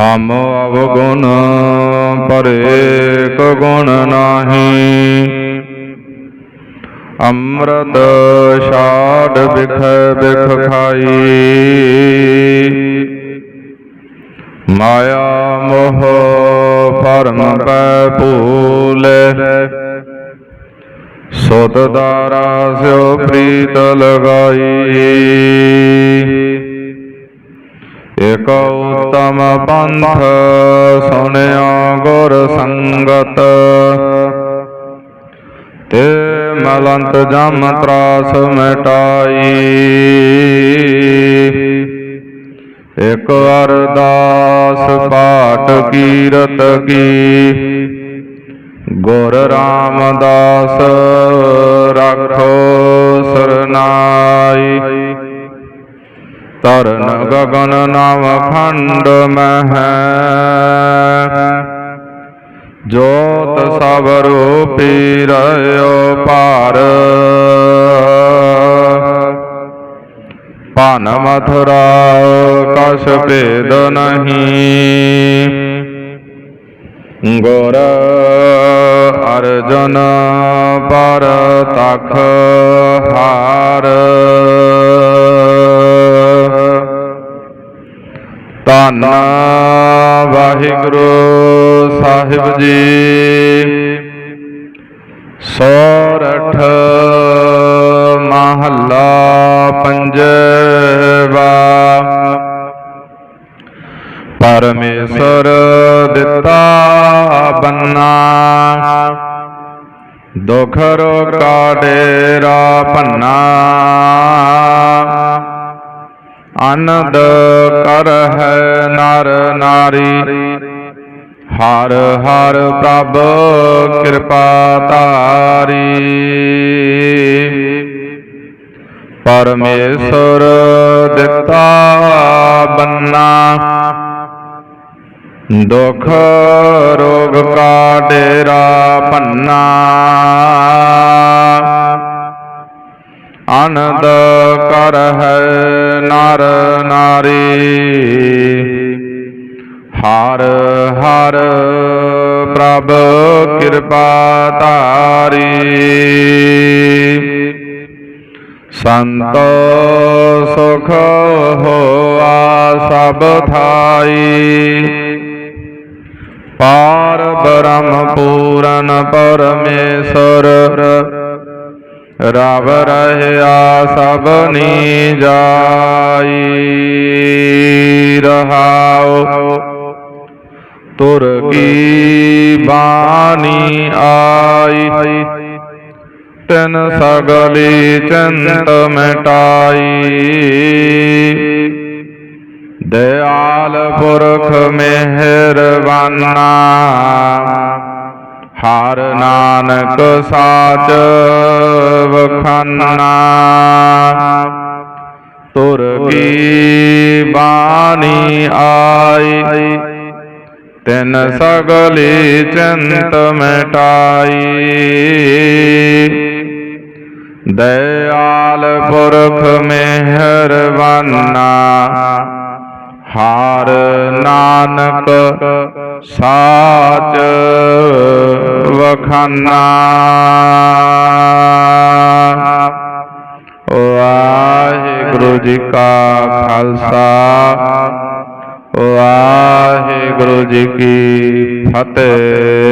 ਹਮ ਅਵਗੁਣ ਪਰੇਕ ਗੁਣ ਨਾਹੀ। ਅੰਮ੍ਰਿਤ ਛਾੜ ਬਿਖ ਬਿਖ ਖਾਈ ਮਾਇਆ ਮੋਹ ਪਰਮ ਪੈ ਭੂਲੇ। ਸੁਤ ਦਾਰਾ ਸਿਓ ਪ੍ਰੀਤ ਲਗਾਈ। ਇਕ ਉਤਮ ਪੰਥ ਸੁਨਿਆ ਗੁਰ ਸੰਗਤ। ਤੇ ਮਲੰਤ ਜਮ ਤਰਾਸ ਮਿਟਾਈ। ਇਕ ਅਰਦਾਸ ਪਾਠ ਕੀਰਤ ਕੀ। ਗੁਰ ਰਾਮਦਾਸ, ਰਾਖੋ ਸਰਨਾਈ ਤਰਨ ਗਗਨ ਨਾਮ ਖੰਡ ਮਹਿ। ਜੋਤ ਸਭ ਰੂਪੀ ਰਹਿਓ ਪਾਰ ਪਨ ਮਥੁਰਾ ਕਸ਼ ਭੇਦ ਨਹੀਂ। ਗੁਰ ਅਰਜਨ ਪਰ ਤਖ ਹਾਰ। ਧੰਨ ਵਾਹਿਗੁਰੂ ਸਾਹਿਬ ਜੀ। ਸੋਰਠ ਮਹੱਲਾ ਪੰਜਵਾ। ਪਰਮੇਸ਼ਰ ਦਿੱਤਾ ਬੰਨਾ। ਦੁਖ ਰੋਗਾ ਡੇਰਾ ਭੰਨਾ। ਆਨੰਦ ਕਰ ਹੈ ਨਰ ਨਾਰੀ। ਹਰ ਹਰ ਪ੍ਰਭ ਕਿਰਪਾ ਤਾਰੀ ਪਰਮੇਸ਼ਰ ਦਿੱਤਾ ਬੰਨਾ। ਦੁਖ ਰੋਗ ਕਾ ਡੇਰਾ ਪੰਨਾ ਆਨੰਦ ਕਰ ਹੈ ਨਰ ਨਾਰੀ। ਹਰ ਹਰ ਪ੍ਰਭ ਕਿਰਪਾ ਤਾਰੀ ਸੰਤ ਸੁਖ ਹੋਆ ਸਭ ਥਾਈ। ਪਾਰ ਬ੍ਰਹਮ ਪੂਰਨ ਪਰਮੇਸ਼ਰ ਰਵ ਰਹਿਆ ਸਭ ਜਾਈ। ਰਹਾਉ ਤੁਰ ਕੀ ਬਾਣੀ ਆਈ। ਤਨ ਸਗਲੀ ਚੰਤ ਮਟਾਈ। ਦਇਆਲ ਪੁਰਖ ਮਿਹਰਬਾਨਾ। ਹਰ ਨਾਨਕ ਸਾਚ ਵਖਾਨਾ ਤੁਰ ਕੀ ਬਾਣੀ ਆਈ? ਤਿਨ ਸਗਲੀ ਚੰਤ ਮਿਟਾਈ। ਦਇਆਲ ਪੁਰਖ ਮਿਹਰਬਾਨਾ। ਹਾਰ ਨਾਨਕ ਸਾਚ ਵਖਾਨਾ। ਵਾਹਿਗੁਰੂ ਜੀ ਕਾ ਖਾਲਸਾ ਵਾਹਿਗੁਰੂ ਜੀ ਕੀ ਫਤਿਹ।